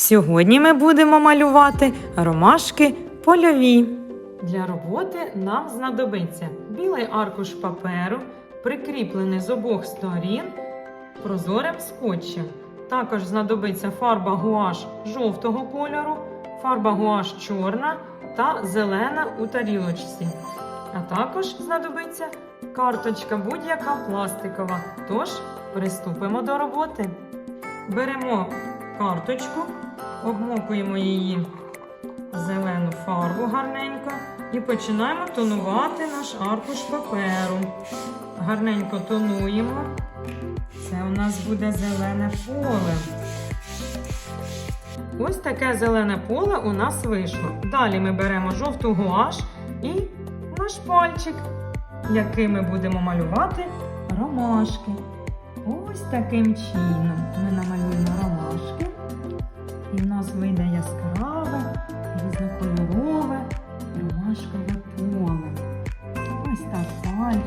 Сьогодні ми будемо малювати ромашки польові. Для роботи нам знадобиться білий аркуш паперу, прикріплений з обох сторін прозорим скотчем. Також знадобиться фарба гуаш жовтого кольору, фарба гуаш чорна та зелена у тарілочці. А також знадобиться карточка будь-яка пластикова. Тож приступимо до роботи. Беремо карточку, обмокуємо її зелену фарбу гарненько і починаємо тонувати наш аркуш паперу. Гарненько тонуємо. Це у нас буде зелене поле. Ось таке зелене поле у нас вийшло. Далі ми беремо жовту гуаш і наш пальчик, яким ми будемо малювати ромашки. Ось таким чином ми намалюємо ромашки.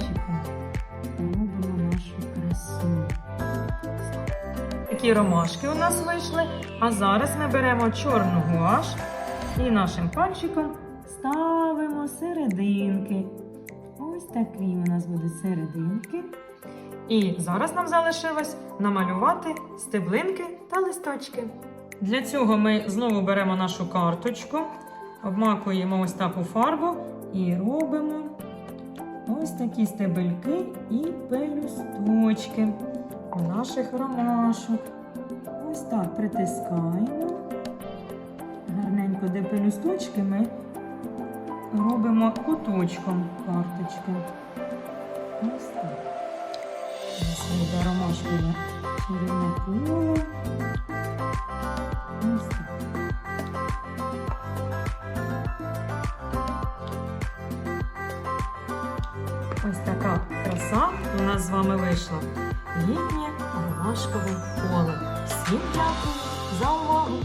Пальчиком робимо нашу красу. Такі ромашки у нас вийшли. А зараз ми беремо чорну гуаш і нашим пальчиком ставимо серединки. Ось такі у нас будуть серединки. І зараз нам залишилось намалювати стеблинки та листочки. Для цього ми знову беремо нашу карточку, обмакуємо ось таку фарбу і робимо ось такі стебельки і пелюсточки у наших ромашок. Ось так притискаємо. Гарненько, де пелюсточки ми робимо куточком карточки. Ось так. Ось ромашкове чарівне поле. Ось така краса у нас з вами вийшла. Літнє ромашкове поле. Всім дякую за увагу!